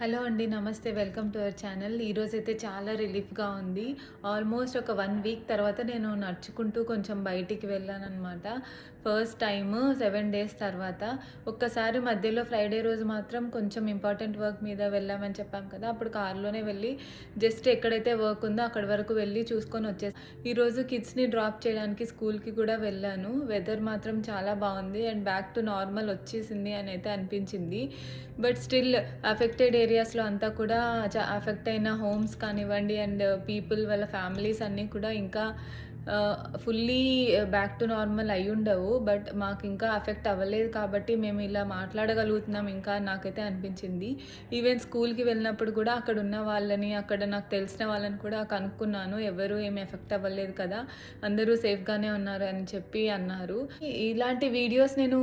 Hello అండి నమస్తే. Welcome to our channel. ఈరోజు అయితే చాలా రిలీఫ్గా ఉంది. ఆల్మోస్ట్ ఒక వన్ వీక్ తర్వాత నేను నడుచుకుంటూ కొంచెం బయటికి వెళ్ళాను అనమాట ఫస్ట్ టైమ్ సెవెన్ డేస్ తర్వాత. ఒక్కసారి మధ్యలో ఫ్రైడే రోజు మాత్రం కొంచెం ఇంపార్టెంట్ వర్క్ మీద వెళ్ళామని చెప్పాం కదా. అప్పుడు కార్లోనే వెళ్ళి జస్ట్ ఎక్కడైతే వర్క్ ఉందో అక్కడ వరకు వెళ్ళి చూసుకొని వచ్చేసి. ఈరోజు కిడ్స్ని డ్రాప్ చేయడానికి స్కూల్కి కూడా వెళ్ళాను. వెదర్ మాత్రం చాలా బాగుంది. అండ్ బ్యాక్ టు నార్మల్ వచ్చేసింది అని అయితే అనిపించింది. బట్ స్టిల్ అఫెక్టెడ్ ఏరియాస్లో అంతా కూడా అఫెక్ట్ అయిన హోమ్స్ కానివ్వండి అండ్ పీపుల్ వాళ్ళ ఫ్యామిలీస్ అన్నీ కూడా ఇంకా ఫుల్లీ బ్యాక్ టు నార్మల్ అయి ఉండవు. బట్ మాకు ఇంకా అఫెక్ట్ అవ్వలేదు కాబట్టి మేము ఇలా మాట్లాడగలుగుతున్నాం. ఇంకా నాకైతే అనిపించింది. ఈవెన్ స్కూల్కి వెళ్ళినప్పుడు కూడా అక్కడ ఉన్న వాళ్ళని అక్కడ నాకు తెలిసిన వాళ్ళని కూడా కనుక్కున్నాను. ఎవరు ఏమి ఎఫెక్ట్ అవ్వలేదు కదా. అందరూ సేఫ్గానే ఉన్నారు అని చెప్పి అన్నారు. ఇలాంటి వీడియోస్ నేను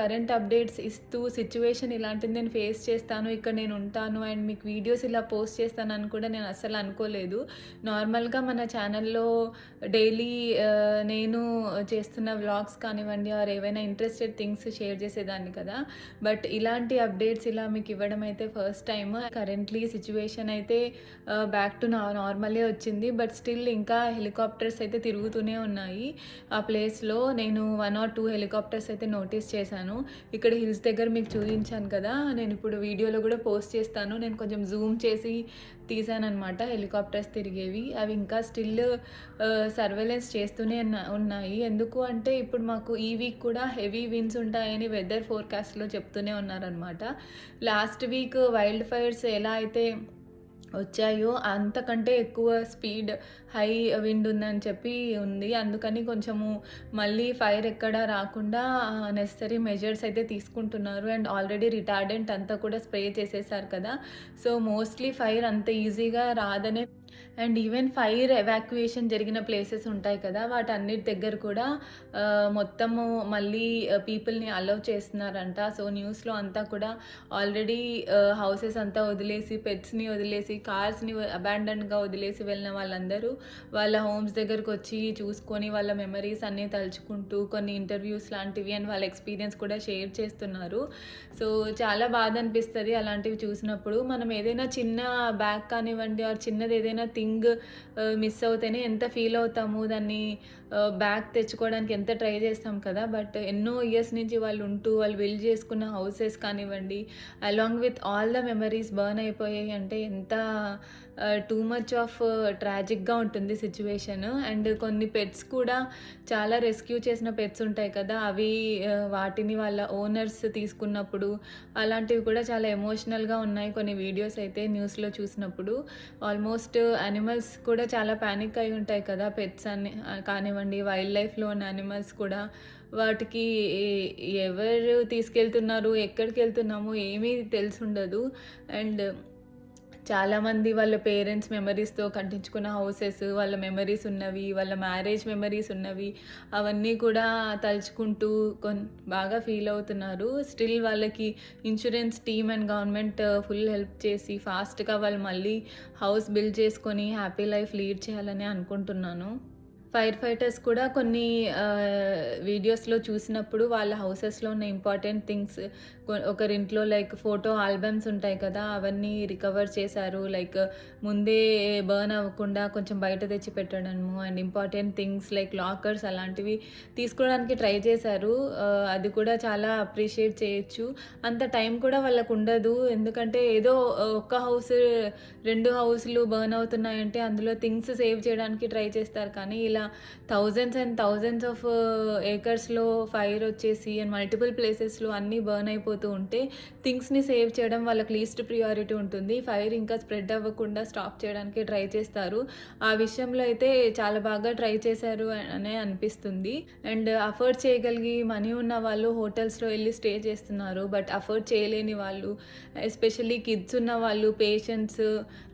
కరెంట్ అప్డేట్స్ ఇస్తూ సిచ్యువేషన్ ఇలాంటిది నేను ఫేస్ చేస్తాను ఇక్కడ నేను ఉంటాను అండ్ మీకు వీడియోస్ ఇలా పోస్ట్ చేస్తాను అని కూడా నేను అస్సలు అనుకోలేదు. నార్మల్గా మన ఛానల్లో డైలీ నేను చేస్తున్న వ్లాగ్స్ కానివ్వండి ఆర్ ఏవైనా ఇంట్రెస్టెడ్ థింగ్స్ షేర్ చేసేదాన్ని కదా. బట్ ఇలాంటి అప్డేట్స్ ఇలా మీకు ఇవ్వడం అయితే ఫస్ట్ టైం కరెంట్లీ సిచ్యువేషన్ అయితే బ్యాక్ టు నార్మలే వచ్చింది. బట్ స్టిల్ ఇంకా హెలికాప్టర్స్ అయితే తిరుగుతూనే ఉన్నాయి. ఆ ప్లేస్లో నేను వన్ ఆర్ టూ హెలికాప్టర్స్ అయితే నోటీస్ చేశాను. ఇక్కడ హిల్స్ దగ్గర మీకు చూపించాను కదా. నేను ఇప్పుడు వీడియోలో కూడా పోస్ట్ చేస్తాను. నేను కొంచెం జూమ్ చేసి తీసానమాట హెలికాప్టర్స్ తిరిగేవి. అవి ఇంకా స్టిల్ సర్వేలెన్స్ చేస్తూనే ఉన్నాయి. ఎందుకు అంటే ఇప్పుడు మాకు ఈ వీక్ కూడా హెవీ విన్స్ ఉంటాయని వెదర్ ఫోర్కాస్ట్లో చెప్తూనే ఉన్నారనమాట లాస్ట్ వీక్ వైల్డ్ ఫైర్స్ ఎలా అయితే వచ్చాయో అంతకంటే ఎక్కువ స్పీడ్ హై విండ్ ఉందని చెప్పి ఉంది. అందుకని కొంచెము మళ్ళీ ఫైర్ ఎక్కడ రాకుండా నెసరీ మెజర్స్ అయితే తీసుకుంటున్నారు. అండ్ ఆల్రెడీ రిటార్డెంట్ అంతా కూడా స్ప్రే చేసేసారు కదా. సో మోస్ట్లీ ఫైర్ అంత ఈజీగా రాదనే అండ్ ఈవెన్ ఫైర్ ఎవాక్యుయేషన్ జరిగిన ప్లేసెస్ ఉంటాయి కదా వాటన్నిటి దగ్గర కూడా మొత్తము మళ్ళీ పీపుల్ని అలౌ చేస్తున్నారంట. సో న్యూస్లో అంతా కూడా ఆల్రెడీ హౌసెస్ అంతా వదిలేసి పెట్స్ని వదిలేసి కార్స్ని అబాండన్గా వదిలేసి వెళ్ళిన వాళ్ళందరూ వాళ్ళ హోమ్స్ దగ్గరకు వచ్చి చూసుకొని వాళ్ళ మెమరీస్ అన్నీ తలుచుకుంటూ కొన్ని ఇంటర్వ్యూస్ లాంటివి అండ్ వాళ్ళ ఎక్స్పీరియన్స్ కూడా షేర్ చేస్తున్నారు. సో చాలా బాధ అనిపిస్తుంది అలాంటివి చూసినప్పుడు. మనం ఏదైనా చిన్న బ్యాగ్ కానివ్వండి ఆర్ చిన్నది ఏదైనా థింగ్ మిస్ అవుతేనే ఎంత ఫీల్ అవుతాము దాన్ని బ్యాగ్ తెచ్చుకోవడానికి ఎంత ట్రై చేస్తాం కదా బట్ ఎన్నో ఇయర్స్ నుంచి వాళ్ళు ఉంటూ వాళ్ళు బిల్డ్ చేసుకున్న హౌసెస్ కానివ్వండి along with all the memories burn అయిపోయాయి అంటే ఎంత టూ మచ్ ఆఫ్ ట్రాజిక్గా ఉంటుంది సిచ్యువేషన్ అండ్ కొన్ని పెట్స్ కూడా చాలా రెస్క్యూ చేసిన పెట్స్ ఉంటాయి కదా అవి వాటిని వాళ్ళ ఓనర్స్ తీసుకున్నప్పుడు అలాంటివి కూడా చాలా ఎమోషనల్గా ఉన్నాయి కొన్ని వీడియోస్ అయితే న్యూస్లో చూసినప్పుడు. ఆల్మోస్ట్ యానిమల్స్ కూడా చాలా ప్యానిక్ అయి ఉంటాయి కదా పెట్స్ అని కానివ్వండి. కానివ్వండి వైల్డ్ లైఫ్లో ఉన్న యానిమల్స్ కూడా. వాటికి ఎవరు తీసుకెళ్తున్నారు ఎక్కడికి వెళ్తున్నాము ఏమీ తెలిసి ఉండదు అండ్ చాలామంది వాళ్ళ పేరెంట్స్ మెమరీస్తో కట్టించుకున్న హౌసెస్ వాళ్ళ మెమరీస్ ఉన్నవి వాళ్ళ మ్యారేజ్ మెమరీస్ ఉన్నవి అవన్నీ కూడా తలుచుకుంటూ కొన్ బాగా ఫీల్ అవుతున్నారు. స్టిల్ వాళ్ళకి insurance team and government full help చేసి ఫాస్ట్గా వాళ్ళు మళ్ళీ హౌస్ బిల్డ్ చేసుకొని హ్యాపీ లైఫ్ లీడ్ చేయాలని అనుకుంటున్నాను. ఫైర్ ఫైటర్స్ కూడా కొన్ని వీడియోస్లో చూసినప్పుడు వాళ్ళ హౌసెస్లో ఉన్న ఇంపార్టెంట్ థింగ్స్ ఒకరింట్లో లైక్ ఫోటో ఆల్బమ్స్ ఉంటాయి కదా అవన్నీ రికవర్ చేశారు. లైక్ ముందే బర్న్ అవ్వకుండా కొంచెం బయట తెచ్చి పెట్టడము and important things like lockers అలాంటివి తీసుకోవడానికి ట్రై చేశారు. అది కూడా చాలా అప్రిషియేట్ చేయొచ్చు. అంత టైం కూడా వాళ్ళకు ఉండదు. ఎందుకంటే ఏదో ఒక్క హౌస్ రెండు హౌస్లు బర్న్ అవుతున్నాయంటే అందులో థింగ్స్ సేవ్ చేయడానికి ట్రై చేస్తారు. కానీ ఇలా థౌజండ్స్ అండ్ థౌజండ్స్ ఆఫ్ ఏకర్స్లో ఫైర్ వచ్చేసి అండ్ మల్టిపుల్ ప్లేసెస్లో అన్నీ బర్న్ అయిపోతూ ఉంటే థింగ్స్ని సేవ్ చేయడం వాళ్ళకి లీస్ట్ ప్రియారిటీ ఉంటుంది. ఫైర్ ఇంకా స్ప్రెడ్ అవ్వకుండా స్టాప్ చేయడానికి ట్రై చేస్తారు. ఆ విషయంలో అయితే చాలా బాగా ట్రై చేశారు అనే అనిపిస్తుంది. అండ్ అఫోర్డ్ చేయగలిగి మనీ ఉన్న వాళ్ళు హోటల్స్లో వెళ్ళి స్టే చేస్తున్నారు. బట్ అఫోర్డ్ చేయలేని వాళ్ళు ఎస్పెషల్లీ కిడ్స్ ఉన్న వాళ్ళు పేషెంట్స్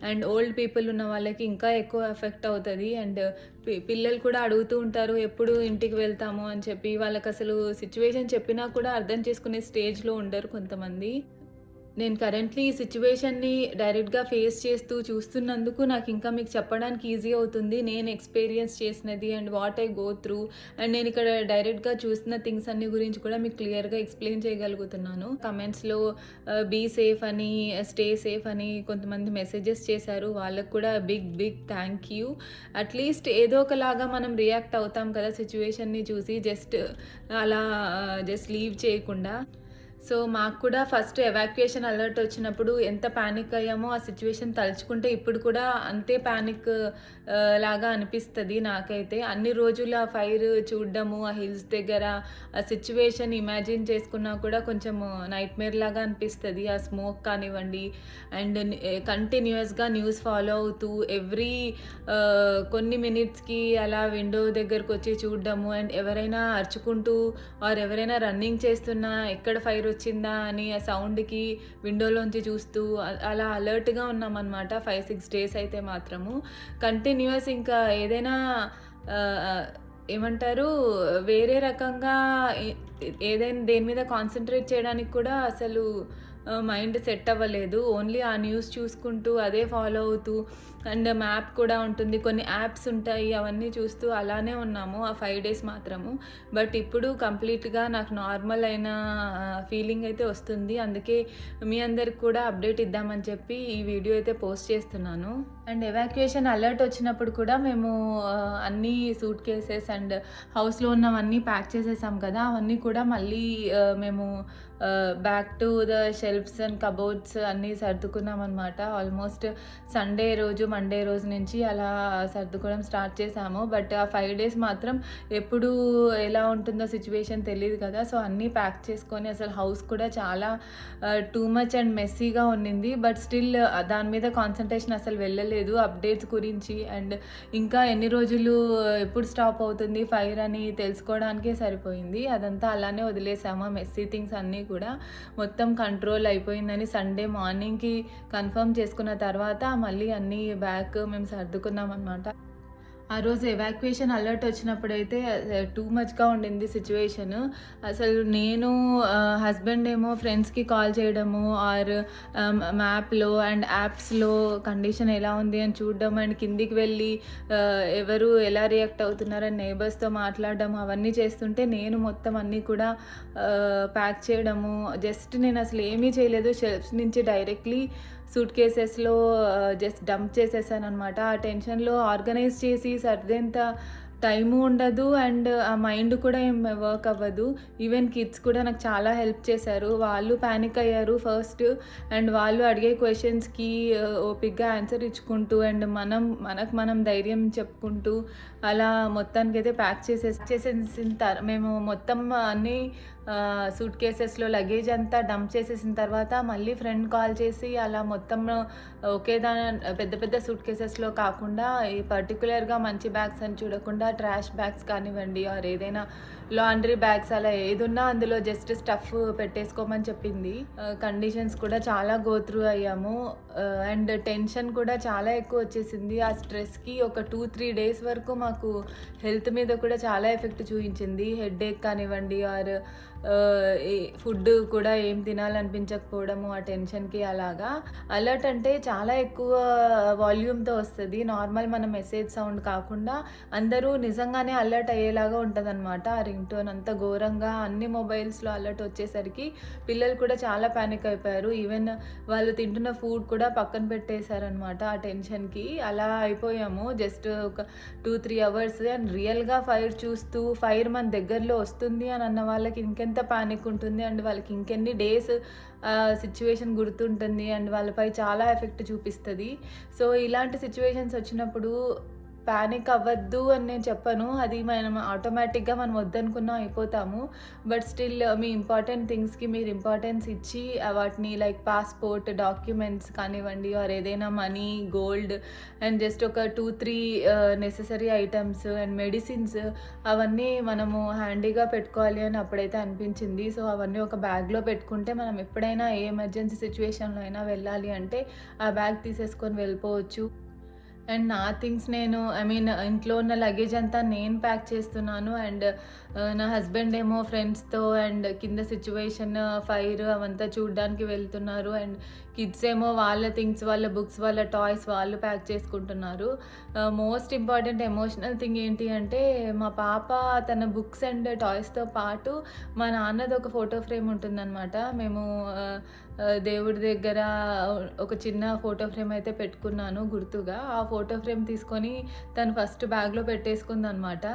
అండ్ ఓల్డ్ పీపుల్ ఉన్న వాళ్ళకి ఇంకా ఎక్కువ ఎఫెక్ట్ అవుతుంది. అండ్ పిల్లలు కూడా అడుగుతూ ఉంటారు ఎప్పుడు ఇంటికి వెళ్తాము? అని చెప్పి. వాళ్ళకి అసలు సిచ్యువేషన్ చెప్పినా కూడా అర్థం చేసుకునే స్టేజ్లో ఉండరు కొంతమంది. నేను కరెంట్లీ ఈ సిచ్యువేషన్‌ని డైరెక్ట్‌గా ఫేస్ చేస్తూ చూస్తున్నందుకు నాకు ఇంకా మీకు చెప్పడానికి ఈజీ అవుతుంది. నేను ఎక్స్‌పీరియన్స్ చేసినది and what I go through and నేను ఇక్కడ డైరెక్ట్‌గా చూసిన థింగ్స్ అన్ని గురించి కూడా మీకు క్లియర్‌గా ఎక్స్‌ప్లెయిన్ చేయగలుగుతున్నాను. కమెంట్స్‌లో బీ సేఫ్ అని, uh, స్టే సేఫ్ అని కొంతమంది మెసేజెస్ చేశారు. వాళ్ళకు కూడా big big thank you. At least ఏదో ఒకలాగా మనం రియాక్ట్ అవుతాం కదా! సిచ్యువేషన్‌ని చూసి జస్ట్ uh, అలా uh, జస్ట్ లీవ్ చేయకుండా. సో, మాకు కూడా ఫస్ట్ ఎవాక్యుయేషన్ అలర్ట్ వచ్చినప్పుడు ఎంత ప్యానిక్ అయ్యామో ఆ సిచ్యువేషన్ తలుచుకుంటే ఇప్పుడు కూడా అంతే ప్యానిక్ లాగా అనిపిస్తుంది నాకైతే. అన్ని రోజులు ఆ ఫైర్ చూడడము ఆ హిల్స్ దగ్గర ఆ సిచ్యువేషన్ ఇమాజిన్ చేసుకున్నా కూడా కొంచెం నైట్‌మేర్ లాగా అనిపిస్తుంది ఆ స్మోక్ కానివ్వండి అండ్ కంటిన్యూస్గా కంటిన్యూయస్‌గా న్యూస్ ఫాలో అవుతూ ఎవ్రీ కొన్ని మినిట్స్‌కి అలా విండో దగ్గరకొచ్చి చూడడము అండ్ ఎవరైనా అరుచుకుంటూ ఆర్ ఎవరైనా రన్నింగ్ చేస్తున్నా ఎక్కడ ఫైర్ వచ్చిందా అని ఆ సౌండ్‌కి విండోలోంచి చూస్తూ అలా అలర్ట్‌గా ఉన్నామనమాట. 5, 6 డేస్ అయితే మాత్రము. కంటిన్యూయస్ ఇంకా ఏదైనా ఏమంటారు వేరే రకంగా ఏదైనా దేని మీద కాన్సంట్రేట్ చేయడానికి కూడా అసలు మైండ్ సెట్ అవ్వలేదు. ఓన్లీ ఆ న్యూస్ చూసుకుంటూ అదే ఫాలో అవుతూ అండ్ మ్యాప్ కూడా ఉంటుంది. కొన్ని యాప్స్ ఉంటాయి. అవన్నీ చూస్తూ అలానే ఉన్నాము. ఆ ఫైవ్ డేస్ మాత్రము. బట్ ఇప్పుడు కంప్లీట్‌గా నాకు నార్మల్ అయిన ఫీలింగ్ అయితే వస్తుంది. అందుకే మీ అందరికి కూడా అప్డేట్ ఇద్దామని చెప్పి ఈ వీడియో అయితే పోస్ట్ చేస్తున్నాను. అండ్ ఎవాక్యుయేషన్ అలర్ట్ వచ్చినప్పుడు కూడా మేము అన్నీ సూట్ కేసెస్ అండ్ హౌస్‌లో ఉన్నవన్నీ ప్యాక్ చేసేసాం కదా! అవన్నీ కూడా మళ్ళీ మేము back to the shelves and cupboards అన్నీ సర్దుకున్నాం అనమాట ఆల్మోస్ట్ సండే రోజు, మండే రోజు నుంచి అలా సర్దుకోవడం స్టార్ట్ చేసాము బట్ ఆ ఫైవ్ డేస్ మాత్రం ఎప్పుడు ఎలా ఉంటుందో సిచ్యువేషన్ తెలియదు కదా! సో, అన్నీ ప్యాక్ చేసుకొని అసలు హౌస్ కూడా చాలా టూ మచ్ అండ్ మెస్సీగా ఉన్నింది. బట్ స్టిల్ దాని మీద కాన్సన్ట్రేషన్ అసలు వెళ్ళలేదు. లేదు అప్డేట్స్ గురించి అండ్ ఇంకా ఎన్ని రోజులు ఎప్పుడు స్టాప్ అవుతుంది ఫైర్ అని తెలుసుకోవడానికే సరిపోయింది. అదంతా అలానే వదిలేసాము. ఆ మెస్సీ థింగ్స్ అన్నీ కూడా మొత్తం కంట్రోల్ అయిపోయిందని సండే మార్నింగ్‌కి కన్ఫర్మ్ చేసుకున్న తర్వాత మళ్ళీ అన్నీ బ్యాక్ మేము సర్దుకున్నాం అనమాట ఆ రోజు ఎవాక్యుయేషన్ అలర్ట్ వచ్చినప్పుడైతే అయితే టూ మచ్‌గా ఉండింది సిచ్యువేషన్. అసలు నేను హస్బెండ్ ఏమో ఫ్రెండ్స్‌కి కాల్ చేయడము ఆర్ మ్యాప్‌లో అండ్ యాప్స్‌లో కండిషన్ ఎలా ఉంది అని చూడడం అండ్ కిందికి వెళ్ళి ఎవరు ఎలా రియాక్ట్ అవుతున్నారని నేబర్స్తో మాట్లాడడం అవన్నీ చేస్తుంటే నేను మొత్తం అన్నీ కూడా ప్యాక్ చేయడము జస్ట్ నేను అసలు ఏమీ చేయలేదు. షెల్ఫ్స్ నుంచి డైరెక్ట్‌లీ సూట్ కేసెస్‌లో జస్ట్ డంప్ చేసేసాననమాట. ఆ టెన్షన్‌లో ఆర్గనైజ్ చేసి సర్దేంత టైము ఉండదు అండ్ ఆ మైండ్ కూడా ఏం వర్క్ అవ్వదు. ఈవెన్ కిడ్స్ కూడా నాకు చాలా హెల్ప్ చేశారు. వాళ్ళు ప్యానిక్ అయ్యారు ఫస్ట్ అండ్ వాళ్ళు అడిగే క్వశ్చన్స్కి ఓపిక్గా ఆన్సర్ ఇచ్చుకుంటూ అండ్ మనం మనకు మనం ధైర్యం చెప్పుకుంటూ అలా మొత్తానికైతే ప్యాక్ చేసే చేసేసిన తర్ మేము మొత్తం అన్ని సూట్ కేసెస్‌లో లగేజ్ అంతా డంప్ చేసేసిన తర్వాత మళ్ళీ ఫ్రెండ్ కాల్ చేసి అలా మొత్తం ఒకే దా పెద్ద పెద్ద సూట్ కేసెస్‌లో కాకుండా ఈ పర్టికులర్గా మంచి బ్యాగ్స్ అని చూడకుండా ట్రాష్ బ్యాగ్స్ కానివ్వండి ఆర్ ఏదైనా లాండ్రీ బ్యాగ్స్ అలా ఏదున్నా అందులో జస్ట్ స్టఫ్ పెట్టేసుకోమని చెప్పింది. Uh, కండిషన్స్ కూడా చాలా గోత్రూ అయ్యాము. అండ్ టెన్షన్ కూడా చాలా ఎక్కువ వచ్చేసింది. ఆ స్ట్రెస్‌కి ఒక 2, 3 డేస్ వరకు మాకు హెల్త్ మీద కూడా చాలా ఎఫెక్ట్ చూపించింది హెడేక్ కానివ్వండి ఆర్ ఫుడ్ కూడా ఏం తినాలనిపించకపోవడము ఆ టెన్షన్‌కి అలాగా. అలర్ట్ అంటే చాలా ఎక్కువ వాల్యూమ్‌తో వస్తుంది నార్మల్ మన మెసేజ్ సౌండ్ కాకుండా అందరూ నిజంగానే అలర్ట్ అయ్యేలాగా ఉంటుందన్నమాట ఆ రింగ్ టోన్ అంత ఘోరంగా అన్ని మొబైల్స్‌లో అలర్ట్ వచ్చేసరికి పిల్లలు కూడా చాలా పానిక్ అయిపోయారు. ఈవెన్ వాళ్ళు తింటున్న ఫుడ్ కూడా పక్కన పెట్టేశారనమాట ఆ టెన్షన్‌కి. అలా అయిపోయాము. జస్ట్ ఒక 2, 3 అవర్స్ అండ్ రియల్‌గా ఫైర్ చూస్తూ ఫైర్ మన దగ్గరలో వస్తుంది అని అన్న వాళ్ళకి ఇంకెంత పానిక్ ఉంటుంది అండ్ వాళ్ళకి ఇంకెన్ని డేస్ సిచ్యువేషన్ గుర్తుంటుంది అండ్ వాళ్ళపై చాలా ఎఫెక్ట్ చూపిస్తుంది సో, ఇలాంటి సిచ్యువేషన్స్ వచ్చినప్పుడు ప్యానిక్ అవ్వద్దు అని నేను చెప్పను. అది మనం ఆటోమేటిక్‌గా మనం వద్దనుకున్నా అయిపోతాము. బట్ స్టిల్ uh, మీ ఇంపార్టెంట్ థింగ్స్‌కి మీరు ఇంపార్టెన్స్ ఇచ్చి uh, వాటిని లైక్ పాస్‌పోర్ట్, డాక్యుమెంట్స్ కానివ్వండి ఆర్ ఏదైనా మనీ, గోల్డ్ అండ్ జస్ట్ ఒక two three necessary items and medicines అవన్నీ మనము హ్యాండీగా పెట్టుకోవాలి అని అప్పుడైతే అనిపించింది. సో, అవన్నీ ఒక బ్యాగ్‌లో పెట్టుకుంటే మనం ఎప్పుడైనా ఏ ఎమర్జెన్సీ సిచ్యువేషన్‌లో అయినా వెళ్ళాలి అంటే ఆ బ్యాగ్ తీసేసుకొని వెళ్ళిపోవచ్చు. అండ్ నా థింగ్స్ నేను ఐ మీన్ ఇంట్లో ఉన్న లగేజ్ అంతా నేను ప్యాక్ చేస్తున్నాను. అండ్ నా హస్బెండ్ ఏమో ఫ్రెండ్స్తో అండ్ కింద సిచ్యువేషన్ ఫైర్ అవంతా చూడడానికి వెళ్తున్నారు. అండ్ కిడ్స్ ఏమో వాళ్ళ థింగ్స్ వాళ్ళ బుక్స్ వాళ్ళ టాయ్స్ వాళ్ళు ప్యాక్ చేసుకుంటున్నారు. మోస్ట్ ఇంపార్టెంట్ ఎమోషనల్ థింగ్ ఏంటి అంటే మా పాప తన బుక్స్ అండ్ టాయ్స్తో పాటు మా నాన్నది ఒక ఫోటో ఫ్రేమ్ ఉంటుందన్నమాట. మేము దేవుడి దగ్గర ఒక చిన్న ఫోటో ఫ్రేమ్ అయితే పెట్టుకున్నాను గుర్తుగా. ఆ ఫోటో ఫ్రేమ్ తీసుకొని తను ఫస్ట్ బ్యాగ్లో పెట్టేసుకుందనమాట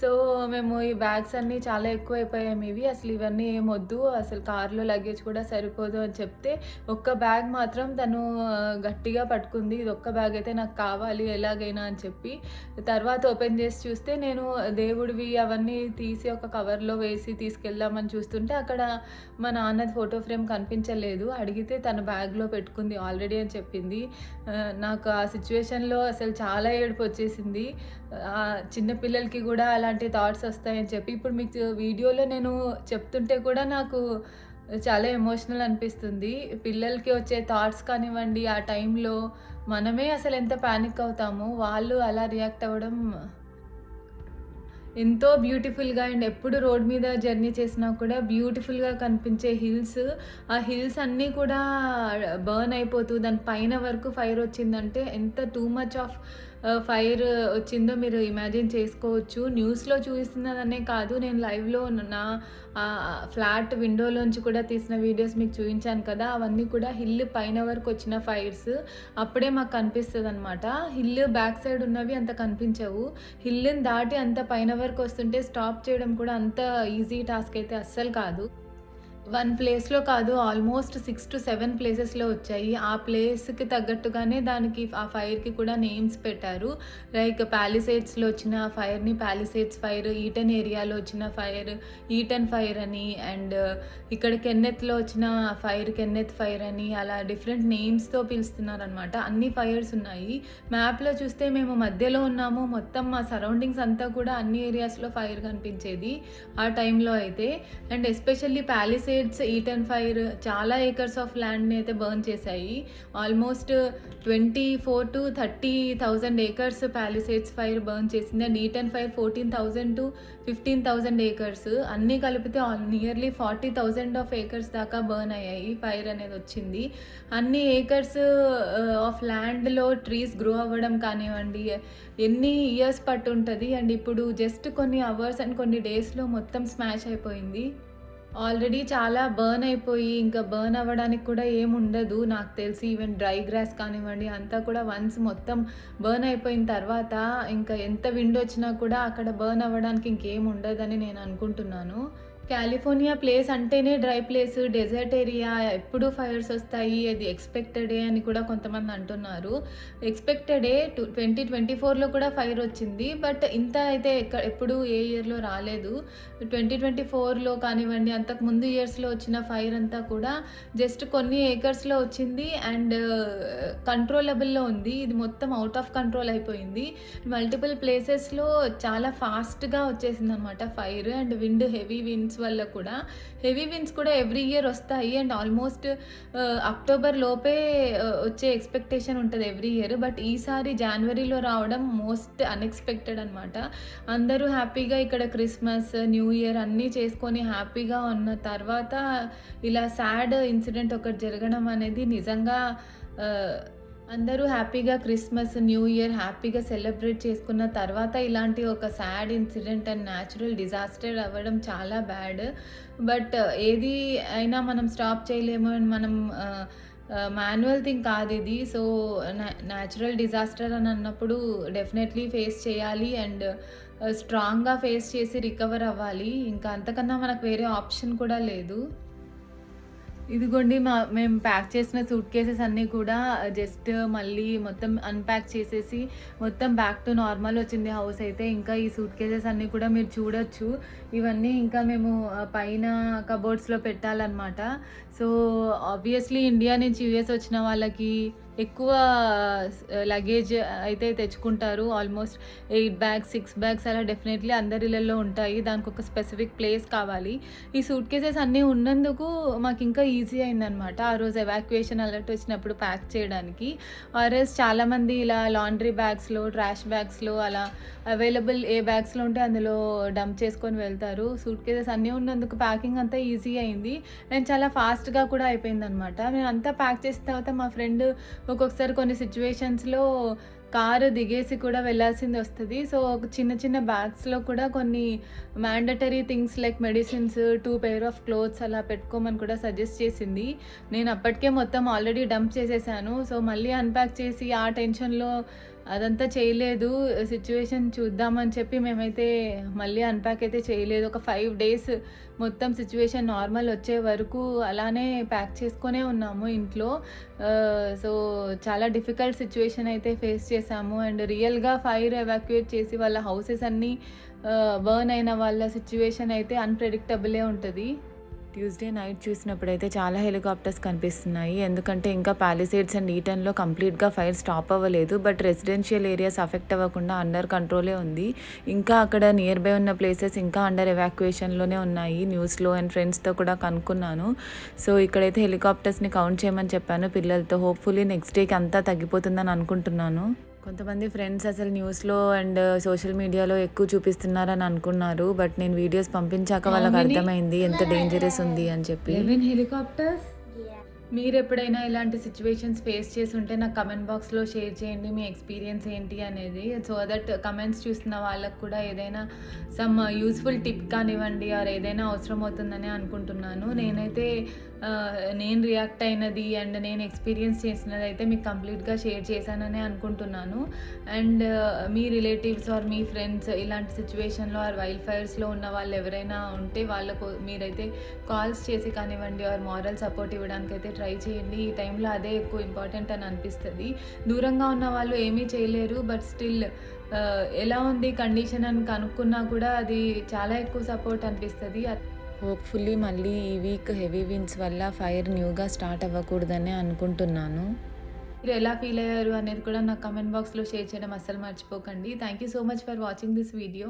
సో మేము ఈ బ్యాగ్స్ అన్నీ చాలా ఎక్కువ అయిపోయాయి ఇవి. అసలు ఇవన్నీ ఏం వద్దు. అసలు కార్లో లగేజ్ కూడా సరిపోదు అని చెప్తే ఒక్క బ్యాగ్ మాత్రం తను గట్టిగా పట్టుకుంది. ఇది ఒక్క బ్యాగ్ అయితే నాకు కావాలి ఎలాగైనా అని చెప్పి. తర్వాత ఓపెన్ చేసి చూస్తే నేను దేవుడివి అవన్నీ తీసి ఒక కవర్లో వేసి తీసుకెళ్దామని చూస్తుంటే అక్కడ మా నాన్నది ఫోటో ఫ్రేమ్ కనిపించలేదు. అడిగితే తన బ్యాగ్లో పెట్టుకుంది ఆల్రెడీ అని చెప్పింది. నాకు ఆ సిచ్యువేషన్లో అసలు చాలా ఏడుపు వచ్చేసింది. చిన్నపిల్లలకి కూడా అలాంటి థాట్స్ వస్తాయని చెప్పి. ఇప్పుడు మీకు వీడియోలో నేను చెప్తుంటే కూడా నాకు చాలా ఎమోషనల్ అనిపిస్తుంది. పిల్లలకి వచ్చే థాట్స్ కానివ్వండి ఆ టైంలో మనమే అసలు ఎంత ప్యానిక్ అవుతామో వాళ్ళు అలా రియాక్ట్ అవ్వడం ఎంతో బ్యూటిఫుల్గా అండ్ ఎప్పుడు రోడ్ మీద జర్నీ చేసినా కూడా బ్యూటిఫుల్గా కనిపించే హిల్స్ ఆ హిల్స్ అన్నీ కూడా బర్న్ అయిపోతూ దాని పైన వరకు ఫైర్ వచ్చిందంటే ఎంత టూ మచ్ ఆఫ్ ఫైర్ వచ్చిందో మీరు ఇమాజిన్ చేసుకోవచ్చు. న్యూస్లో చూపిస్తున్నదనే కాదు నేను లైవ్లో నా ఫ్లాట్ విండోలోంచి కూడా తీసిన వీడియోస్ మీకు చూపించాను కదా అవన్నీ కూడా హిల్ పైన వరకు వచ్చిన ఫైర్స్. అప్పుడే మాకు కనిపిస్తుంది అనమాట హిల్ బ్యాక్ సైడ్ ఉన్నవి అంత కనిపించవు. హిల్ని దాటి అంత పైన వరకు వస్తుంటే స్టాప్ చేయడం కూడా అంత ఈజీ టాస్క్ అయితే అస్సలు కాదు. వన్ ప్లేస్లో కాదు ఆల్మోస్ట్ సిక్స్ టు సెవెన్ ప్లేసెస్లో వచ్చాయి. ఆ ప్లేస్కి తగ్గట్టుగానే దానికి ఆ ఫైర్కి కూడా నేమ్స్ పెట్టారు. లైక్ ప్యాలిసేట్స్లో వచ్చిన ఫైర్ని ప్యాలిసేట్స్ ఫైర్ ఈటన్ ఏరియాలో వచ్చిన ఫైర్ ఈటన్ ఫైర్ అని అండ్ ఇక్కడ కెన్నెత్లో వచ్చిన ఫైర్ కెన్నెత్ ఫైర్ అని అలా డిఫరెంట్ నేమ్స్తో పిలుస్తున్నారనమాట అన్ని ఫైర్స్ ఉన్నాయి. మ్యాప్లో చూస్తే మేము మధ్యలో ఉన్నాము. మొత్తం మా సరౌండింగ్స్ అంతా కూడా అన్ని ఏరియాస్లో ఫైర్ కనిపించేది ఆ టైంలో అయితే. And especially Palisades Eaton fire చాలా ఏకర్స్ ఆఫ్ ల్యాండ్ని అయితే బర్న్ చేశాయి. Almost twenty four to thirty thousand acres Palisades fire burn చేసింది and Eaton fire fourteen thousand to fifteen thousand acres అన్నీ కలిపితే nearly forty thousand of acres దాకా burn అయ్యాయి. Fire అనేది వచ్చింది. అన్ని ఏకర్స్ ఆఫ్ ల్యాండ్లో ట్రీస్ గ్రో అవ్వడం కానివ్వండి ఎన్ని ఇయర్స్ పట్టు ఉంటుంది అండ్ ఇప్పుడు జస్ట్ కొన్ని అవర్స్ అండ్ కొన్ని డేస్లో మొత్తం స్మాష్ అయిపోయింది. ఆల్రెడీ చాలా బర్న్ అయిపోయి ఇంకా బర్న్ అవ్వడానికి కూడా ఏముండదు నాకు తెలిసి ఈవెన్ డ్రై గ్రాస్ కానివ్వండి అంతా కూడా వన్స్ మొత్తం బర్న్ అయిపోయిన తర్వాత ఇంకా ఎంత విండ్ వచ్చినా కూడా అక్కడ బర్న్ అవ్వడానికి ఇంకేం ఉండదని నేను అనుకుంటున్నాను. కాలిఫోర్నియా ప్లేస్ అంటేనే డ్రై ప్లేస్ డెజర్ట్ ఏరియా ఎప్పుడు ఫైర్స్ వస్తాయి అది ఎక్స్పెక్టెడే అని కూడా కొంతమంది అంటున్నారు. ఎక్స్పెక్టెడే టూ ట్వంటీ ట్వంటీ ఫోర్లో కూడా ఫైర్ వచ్చింది బట్ ఇంత అయితే ఎక్కడ ఎప్పుడు ఏ ఇయర్లో రాలేదు. ట్వంటీ ట్వంటీ ఫోర్లో కానివ్వండి అంతకు ముందు ఇయర్స్లో వచ్చిన ఫైర్ అంతా కూడా జస్ట్ కొన్ని ఏకర్స్లో వచ్చింది అండ్ కంట్రోలబుల్లో ఉంది. ఇది మొత్తం అవుట్ ఆఫ్ కంట్రోల్ అయిపోయింది. మల్టిపుల్ ప్లేసెస్లో చాలా ఫాస్ట్గా వచ్చేసింది అనమాట fire and wind heavy winds వల్ల కూడా హెవీ విన్స్ కూడా ఎవ్రీ ఇయర్ వస్తాయి. అండ్ ఆల్మోస్ట్ అక్టోబర్ లోపే uh, వచ్చే ఎక్స్పెక్టేషన్ ఉంటుంది ఎవ్రీ ఇయర్ బట్ ఈసారి జనవరిలో రావడం మోస్ట్ అన్ఎక్స్పెక్టెడ్ అనమాట అందరూ హ్యాపీగా ఇక్కడ క్రిస్మస్ న్యూ ఇయర్ అన్నీ చేసుకొని హ్యాపీగా ఉన్న తర్వాత ఇలా సాడ్ ఇన్సిడెంట్ ఒకటి జరగడం అనేది నిజంగా uh, అందరూ హ్యాపీగా క్రిస్మస్ న్యూ ఇయర్ హ్యాపీగా సెలబ్రేట్ చేసుకున్న తర్వాత ఇలాంటి ఒక sad incident and natural disaster అవ్వడం చాలా బ్యాడ్. బట్ ఏది అయినా మనం స్టాప్ చేయలేము అని మనం మాన్యువల్ థింగ్ కాదు ఇది. సో న్యాచురల్ డిజాస్టర్ అని అన్నప్పుడు డెఫినెట్లీ ఫేస్ చేయాలి అండ్ స్ట్రాంగ్గా ఫేస్ చేసి రికవర్ అవ్వాలి. ఇంకా అంతకన్నా మనకు వేరే ఆప్షన్ కూడా లేదు. ఇదిగోండి మా మేము ప్యాక్ చేసిన సూట్ కేసెస్ అన్నీ కూడా జస్ట్ మళ్ళీ మొత్తం అన్ప్యాక్ చేసేసి మొత్తం బ్యాక్ టు నార్మల్ వచ్చింది హౌస్ అయితే. ఇంకా ఈ సూట్ కేసెస్ అన్నీ కూడా మీరు చూడొచ్చు. ఇవన్నీ ఇంకా మేము పైన కబోర్డ్స్లో పెట్టాలన్నమాట. సో ఆబ్వియస్లీ ఇండియా నుంచి యూఎస్ వచ్చిన వాళ్ళకి ఎక్కువ లగేజ్ అయితే తెచ్చుకుంటారు. Almost eight bags six bags అలా డెఫినెట్లీ అందరిలలో ఉంటాయి. దానికి ఒక స్పెసిఫిక్ ప్లేస్ కావాలి. ఈ సూట్ కేసెస్ అన్నీ ఉన్నందుకు మాకు ఇంకా ఈజీ అయిందనమాట ఆ రోజు ఎవాక్యుయేషన్ అలర్ట్ వచ్చినప్పుడు ప్యాక్ చేయడానికి. ఆర్ఎస్ చాలామంది ఇలా లాండ్రీ బ్యాగ్స్లో ట్రాష్ బ్యాగ్స్లో అలా అవైలబుల్ ఏ బ్యాగ్స్లో ఉంటే అందులో డంప్ చేసుకొని వెళ్తారు. సూట్ కేసెస్ అన్నీ ఉన్నందుకు ప్యాకింగ్ అంతా ఈజీ అయింది. నేను చాలా ఫాస్ట్గా కూడా అయిపోయింది అనమాట నేను అంతా ప్యాక్ చేసిన తర్వాత మా ఫ్రెండ్ ఒక్కొక్కసారి కొన్ని సిచ్యువేషన్స్లో కారు దిగేసి కూడా వెళ్ళాల్సింది వస్తుంది. సో చిన్న చిన్న బ్యాగ్స్లో కూడా కొన్ని mandatory things like medicines two pair of clothes అలా పెట్టుకోమని కూడా సజెస్ట్ చేసింది. నేను అప్పటికే మొత్తం ఆల్రెడీ డంప్ చేసేసాను. సో మళ్ళీ అన్ప్యాక్ చేసి ఆ టెన్షన్లో అదంతా చేయలేదు. సిచ్యువేషన్ చూద్దామని చెప్పి మేమైతే మళ్ళీ అన్ప్యాక్ అయితే చేయలేదు. ఒక ఫైవ్ డేస్ మొత్తం సిచ్యువేషన్ నార్మల్ వచ్చే వరకు అలానే ప్యాక్ చేసుకొనే ఉన్నాము ఇంట్లో. సో చాలా డిఫికల్ట్ సిచ్యువేషన్ అయితే ఫేస్ చేసాము అండ్ రియల్గా ఫైర్ ఎవాక్యుయేట్ చేసి వాళ్ళ హౌసెస్ అన్నీ బర్న్ అయిన వాళ్ళ సిచ్యువేషన్ అయితే అన్ప్రెడిక్టబులే ఉంటుంది. ట్యూస్డే నైట్ చూసినప్పుడైతే చాలా హెలికాప్టర్స్ కనిపిస్తున్నాయి. ఎందుకంటే ఇంకా ప్యాలిసేడ్స్ అండ్ ఈటన్లో కంప్లీట్గా ఫైర్ స్టాప్ అవ్వలేదు. బట్ రెసిడెన్షియల్ ఏరియాస్ అఫెక్ట్ అవ్వకుండా అండర్ కంట్రోలే ఉంది. ఇంకా అక్కడ నియర్ బై ఉన్న ప్లేసెస్ ఇంకా అండర్ ఎవాక్యుయేషన్లోనే ఉన్నాయి. న్యూస్లో అండ్ ఫ్రెండ్స్తో కూడా కనుక్కున్నాను. సో ఇక్కడైతే హెలికాప్టర్స్ని కౌంట్ చేయమని చెప్పాను పిల్లలతో. హోప్ఫుల్లీ నెక్స్ట్ డేకి అంతా తగ్గిపోతుందని అనుకుంటున్నాను. కొంతమంది ఫ్రెండ్స్ అసలు న్యూస్లో అండ్ సోషల్ మీడియాలో ఎక్కువ చూపిస్తున్నారని అనుకున్నారు బట్ నేను వీడియోస్ పంపించాక వాళ్ళకి అర్థమైంది ఎంత డేంజరస్ ఉంది అని చెప్పి. హెలికాప్టర్స్ మీరు ఎప్పుడైనా ఇలాంటి సిచ్యువేషన్స్ ఫేస్ చేసి ఉంటే నాకు కమెంట్ బాక్స్లో షేర్ చేయండి మీ ఎక్స్పీరియన్స్ ఏంటి అనేది. సో దట్ కమెంట్స్ చూస్తున్న వాళ్ళకు కూడా ఏదైనా సమ్ యూస్ఫుల్ టిప్ కానివ్వండి ఆర్ ఏదైనా అవసరం అవుతుందని అనుకుంటున్నాను. నేనైతే నేను రియాక్ట్ అయినది అండ్ నేను ఎక్స్పీరియన్స్ చేసినది అయితే మీకు కంప్లీట్గా షేర్ చేశానని అనుకుంటున్నాను. అండ్ మీ రిలేటివ్స్ ఆర్ మీ ఫ్రెండ్స్ ఇలాంటి సిచ్యువేషన్లో ఆర్ వైల్డ్ ఫైర్స్లో ఉన్న వాళ్ళు ఎవరైనా ఉంటే వాళ్ళకు మీరైతే కాల్స్ చేసి కానివ్వండి ఆర్ మారల్ సపోర్ట్ ఇవ్వడానికి అయితే ట్రై చేయండి. ఈ టైంలో అదే ఎక్కువ ఇంపార్టెంట్ అని అనిపిస్తుంది. దూరంగా ఉన్న వాళ్ళు ఏమీ చేయలేరు బట్ స్టిల్ ఎలా ఉంది కండిషన్ అని కనుక్కున్నా కూడా అది చాలా ఎక్కువ సపోర్ట్ అనిపిస్తుంది. హోప్ఫుల్లీ మళ్ళీ ఈ వీక్ హెవీ విన్స్ వల్ల ఫైర్ న్యూగా స్టార్ట్ అవ్వకూడదని అనుకుంటున్నాను. మీరు ఎలా ఫీల్ అయ్యారు అనేది కూడా నాకు కమెంట్ బాక్స్లో షేర్ చేయడం అస్సలు మర్చిపోకండి. Thank you so much for watching this video.